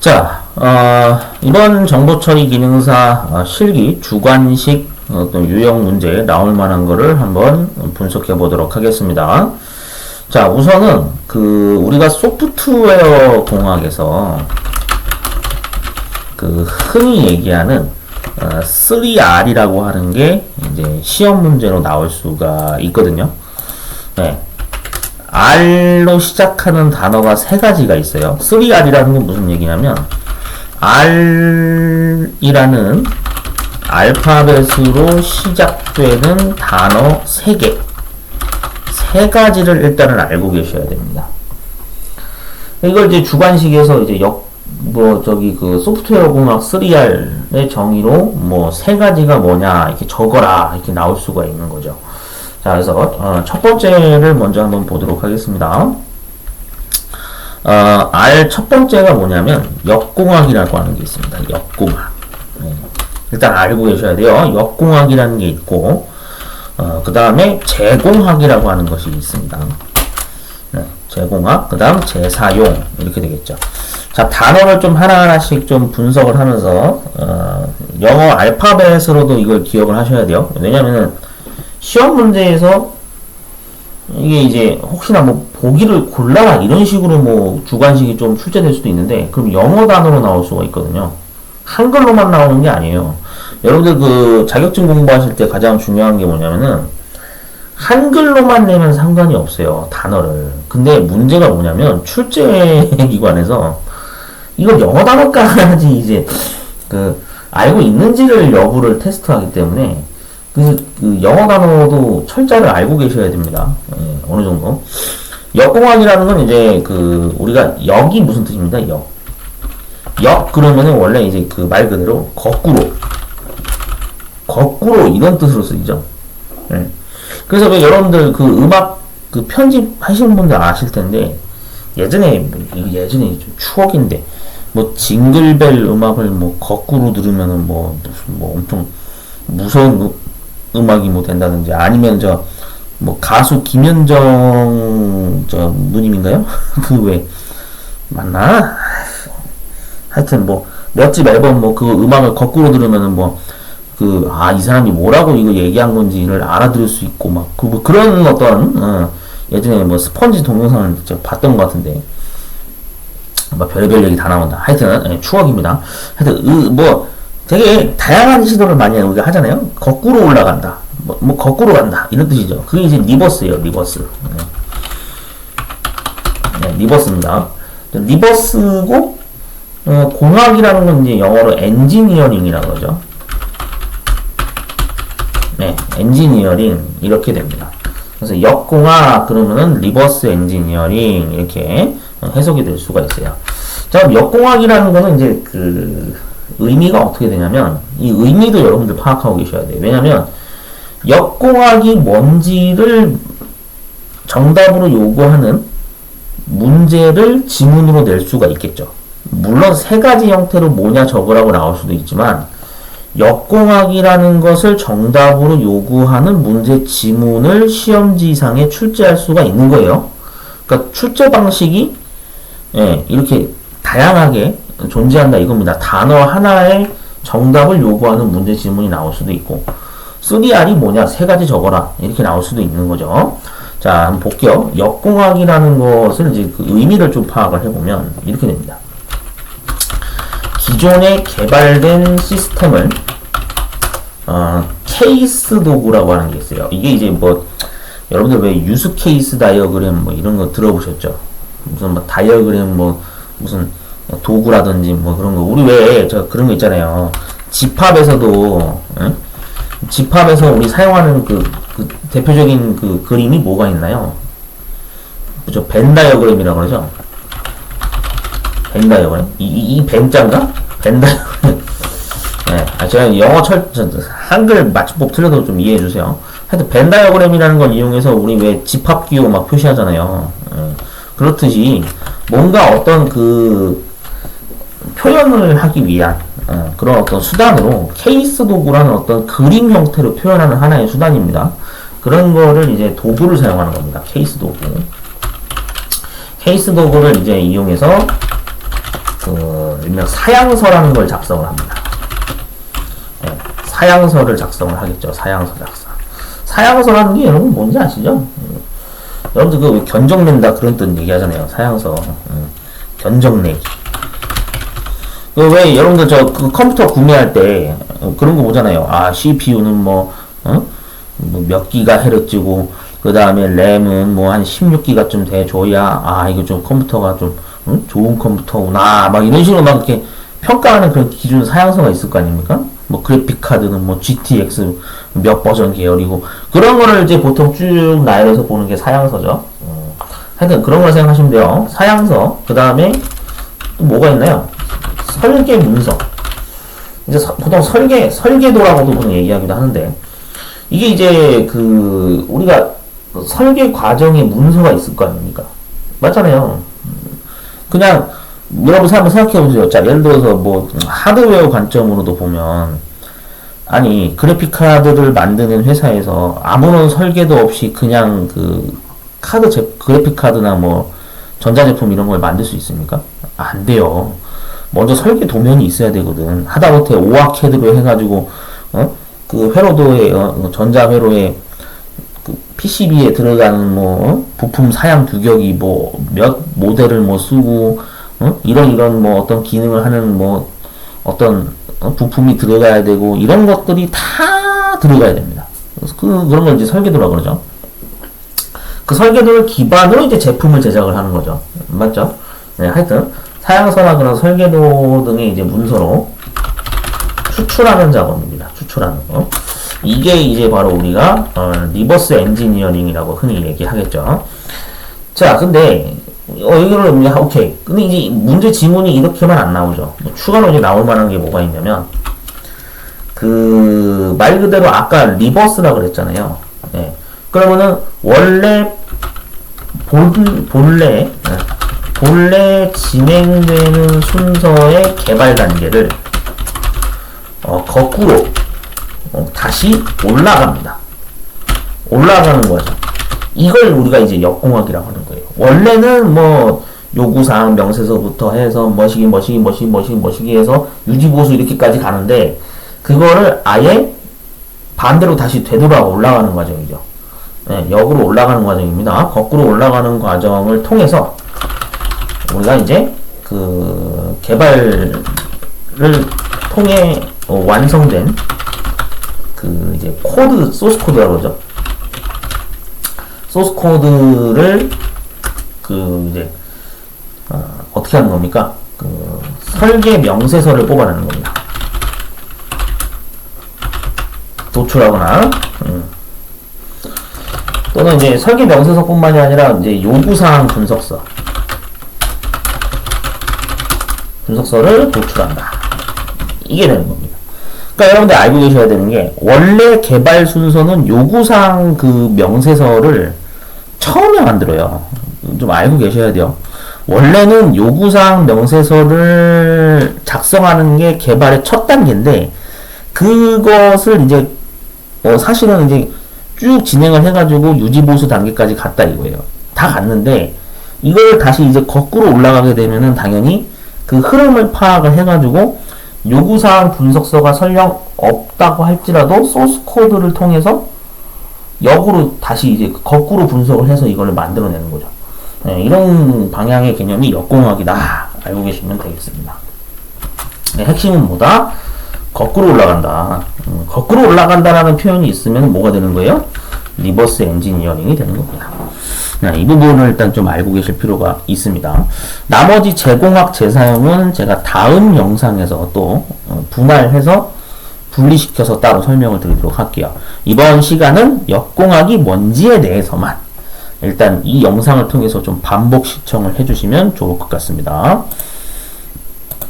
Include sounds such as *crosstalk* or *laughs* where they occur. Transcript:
자, 어, 이번 정보 처리 기능사 어, 실기 주관식 어떤 유형 문제 나올 만한 거를 한번 분석해 보도록 하겠습니다. 자, 우선은 그 우리가 소프트웨어 공학에서 그 흔히 얘기하는 어, 3R이라고 하는 게 이제 시험 문제로 나올 수가 있거든요. 네. R로 시작하는 단어가 세 가지가 있어요. 3R이라는 건 무슨 얘기냐면 R이라는 알파벳으로 시작되는 단어 세 개. 세 가지를 일단은 알고 계셔야 됩니다. 이걸 이제 주관식에서 이제 역, 뭐, 저기 그 소프트웨어 공학 3R의 정의로 뭐 세 가지가 뭐냐, 이렇게 적어라, 이렇게 나올 수가 있는 거죠. 자, 그래서, 어, 첫 번째를 먼저 한번 보도록 하겠습니다. 어, R 첫 번째가 뭐냐면, 역공학이라고 하는 게 있습니다. 역공학. 네. 일단 알고 계셔야 돼요. 역공학이라는 게 있고, 어, 그 다음에 제공학이라고 하는 것이 있습니다. 네, 제공학, 그 다음 재사용, 이렇게 되겠죠. 자, 단어를 좀 하나하나씩 좀 분석을 하면서, 어, 영어 알파벳으로도 이걸 기억을 하셔야 돼요. 왜냐면은, 시험 문제에서, 이게 이제, 혹시나 뭐, 보기를 골라라, 이런 식으로 뭐, 주관식이 좀 출제될 수도 있는데, 그럼 영어 단어로 나올 수가 있거든요. 한글로만 나오는 게 아니에요. 여러분들 그 자격증 공부하실 때 가장 중요한 게 뭐냐면은 한글로만 내면 상관이 없어요. 단어를. 근데 문제가 뭐냐면 출제 *laughs* 기관에서 이걸 영어 단어 까지 이제 그 알고 있는지를 여부를 테스트하기 때문에 그, 그 영어 단어도 철자를 알고 계셔야 됩니다. 예, 어느 정도. 역공학이라는 건 이제 그 우리가 역이 무슨 뜻입니다. 역. 역 그러면은 원래 이제 그 말 그대로 거꾸로 거꾸로 이런 뜻으로 쓰이죠. 예. 그래서 왜 여러분들 그 음악 그 편집 하시는 분들 아실 텐데 예전에 뭐 예전에 좀 추억인데 뭐 징글벨 음악을 뭐 거꾸로 들으면은 뭐 무슨 뭐 엄청 무서운 음- 음악이 뭐 된다든지 아니면 저 뭐 가수 김현정 저 누님인가요? *laughs* 그 왜 맞나? 하여튼 뭐 몇집 앨범 뭐 그 음악을 거꾸로 들으면은 뭐 그 아 이 사람이 뭐라고 이거 얘기한 건지를 알아들을 수 있고 막 그 뭐 그런 어떤 어, 예전에 뭐 스펀지 동영상을 봤던 것 같은데 뭐 별의별 얘기 다 나온다. 하여튼 예, 추억입니다. 하여튼 으, 뭐 되게 다양한 시도를 많이 우리가 하잖아요. 거꾸로 올라간다. 뭐, 뭐 거꾸로 간다 이런 뜻이죠. 그게 이제 리버스예요. 리버스. 네. 네, 리버스입니다. 리버스고 어, 공학이라는 건 이제 영어로 엔지니어링이라고 그러죠. 네, 엔지니어링 이렇게 됩니다. 그래서 역공학 그러면은 리버스 엔지니어링 이렇게 해석이 될 수가 있어요. 자, 역공학이라는 거는 이제 그 의미가 어떻게 되냐면 이 의미도 여러분들 파악하고 계셔야 돼요. 왜냐면 역공학이 뭔지를 정답으로 요구하는 문제를 지문으로 낼 수가 있겠죠. 물론 세 가지 형태로 뭐냐 적으라고 나올 수도 있지만 역공학이라는 것을 정답으로 요구하는 문제 지문을 시험지상에 출제할 수가 있는 거예요. 그러니까 출제 방식이 예, 이렇게 다양하게 존재한다 이겁니다. 단어 하나에 정답을 요구하는 문제 지문이 나올 수도 있고 3R이 뭐냐 세 가지 적어라 이렇게 나올 수도 있는 거죠. 자, 한번 볼게요. 역공학이라는 것을 이제 그 의미를 좀 파악을 해보면 이렇게 됩니다. 기존에 개발된 시스템을 어, 케이스 도구라고 하는 게 있어요. 이게 이제 뭐 여러분들 왜 유스 케이스 다이어그램 뭐 이런 거 들어보셨죠? 무슨 뭐 다이어그램 뭐 무슨 도구라든지 뭐 그런 거 우리 왜 저 그런 거 있잖아요. 집합에서도 응? 집합에서 우리 사용하는 그, 그 대표적인 그 그림이 뭐가 있나요? 그죠? 벤 다이어그램이라고 그러죠. 벤 다이어그램? 이, 이, 이 벤자인가? 벤 다이어그램. *laughs* 네. 아, 제가 영어 철, 저, 한글 맞춤법 틀려도 좀 이해해 주세요. 하여튼 벤 다이어그램이라는 걸 이용해서 우리 왜 집합 기호 막 표시하잖아요. 예. 그렇듯이 뭔가 어떤 그 표현을 하기 위한 어, 그런 어떤 수단으로 케이스 도구라는 어떤 그림 형태로 표현하는 하나의 수단입니다. 그런 거를 이제 도구를 사용하는 겁니다. 케이스 도구. 케이스 도구를 이제 이용해서 그 일명 사양서라는 걸 작성을 합니다. 예, 사양서를 작성을 하겠죠. 사양서 작성. 사양서라는 게 여러분 뭔지 아시죠? 음, 여러분들 그 견적 낸다 그런 뜻 얘기하잖아요. 사양서. 음, 견적 내기. 그왜 여러분들 저 그 컴퓨터 구매할 때 어, 그런 거 보잖아요. 아 CPU는 뭐, 어? 뭐몇 기가 헤르츠고 그 다음에 램은 뭐 한 16기가쯤 돼줘야 아 이거 좀 컴퓨터가 좀 응? 좋은 컴퓨터구나 막 이런 식으로 막 이렇게 평가하는 그런 기준 사양서가 있을 거 아닙니까? 뭐 그래픽 카드는 뭐 GTX 몇 버전 계열이고 그런 거를 이제 보통 쭉 나열해서 보는 게 사양서죠. 음, 하여튼 그런 걸 생각하시면 돼요. 사양서 그 다음에 또 뭐가 있나요? 설계 문서. 이제 서- 보통 설계 설계도라고도 보통 얘기하기도 하는데 이게 이제 그 우리가 설계 과정에 문서가 있을 거 아닙니까? 맞잖아요. 그냥 여러분 한번 생각해 보세요. 자, 예를 들어서 뭐 하드웨어 관점으로도 보면 아니 그래픽 카드를 만드는 회사에서 아무런 설계도 없이 그냥 그 카드 제 그래픽 카드나 뭐 전자제품 이런 걸 만들 수 있습니까? 안 돼요. 먼저 설계 도면이 있어야 되거든. 하다못해 오아캐드로 해가지고 어? 그 회로도에 어, 전자 회로에 그 PCB에 들어가는 뭐 어? 부품 사양 규격이 뭐 몇 모델을 뭐 쓰고 어? 이런 이런 뭐 어떤 기능을 하는 뭐 어떤 어? 부품이 들어가야 되고 이런 것들이 다 들어가야 됩니다. 그래서 그 그런 걸 이제 설계도라 그러죠. 그 설계도를 기반으로 이제 제품을 제작을 하는 거죠. 맞죠? 네, 하여튼 사양서나 그런 설계도 등의 이제 문서로 추출하는 작업입니다. 추출하는 거. 이게 이제 바로 우리가 어, 리버스 엔지니어링이라고 흔히 얘기하겠죠. 자, 근데 어, 이거를 이제 오케이. 근데 이제 문제 지문이 이렇게만 안 나오죠. 뭐 추가로 이제 나올 만한 게 뭐가 있냐면 그 말 그대로 아까 리버스라 그랬잖아요. 네. 그러면은 원래 본 본래 네. 본래 진행되는 순서의 개발 단계를 어, 거꾸로 어, 다시 올라갑니다. 올라가는 거죠. 이걸 우리가 이제 역공학이라고 하는 거예요. 원래는 뭐 요구사항 명세서부터 해서 뭐시기 뭐시기 뭐시기 뭐시기 뭐시기 해서 유지보수 이렇게까지 가는데 그거를 아예 반대로 다시 되돌아 올라가는 과정이죠. 네, 역으로 올라가는 과정입니다. 거꾸로 올라가는 과정을 통해서 우리가 이제 그 개발을 통해 어, 완성된 그 이제 코드 소스 코드라고 그러죠. 소스 코드를 그 이제 어, 어떻게 하는 겁니까? 그 설계 명세서를 뽑아내는 겁니다. 도출하거나 음. 또는 이제 설계 명세서뿐만이 아니라 이제 요구사항 분석서 분석서를 도출한다. 이게 되는 겁니다. 그러니까 여러분들 알고 계셔야 되는 게 원래 개발 순서는 요구사항 그 명세서를 처음에 만들어요. 좀 알고 계셔야 돼요. 원래는 요구사항 명세서를 작성하는 게 개발의 첫 단계인데 그것을 이제 어 사실은 이제 쭉 진행을 해가지고 유지보수 단계까지 갔다 이거예요. 다 갔는데 이걸 다시 이제 거꾸로 올라가게 되면은 당연히 그 흐름을 파악을 해가지고 요구사항 분석서가 설령 없다고 할지라도 소스 코드를 통해서 역으로 다시 이제 거꾸로 분석을 해서 이거를 만들어내는 거죠. 네, 이런 방향의 개념이 역공학이다. 알고 계시면 되겠습니다. 네, 핵심은 뭐다? 거꾸로 올라간다. 음, 거꾸로 올라간다라는 표현이 있으면 뭐가 되는 거예요? 리버스 엔지니어링이 되는 겁니다. 네, 이 부분을 일단 좀 알고 계실 필요가 있습니다. 나머지 제공학 재사용은 제가 다음 영상에서 또 어, 분할해서 분리시켜서 따로 설명을 드리도록 할게요. 이번 시간은 역공학이 뭔지에 대해서만 일단 이 영상을 통해서 좀 반복 시청을 해주시면 좋을 것 같습니다.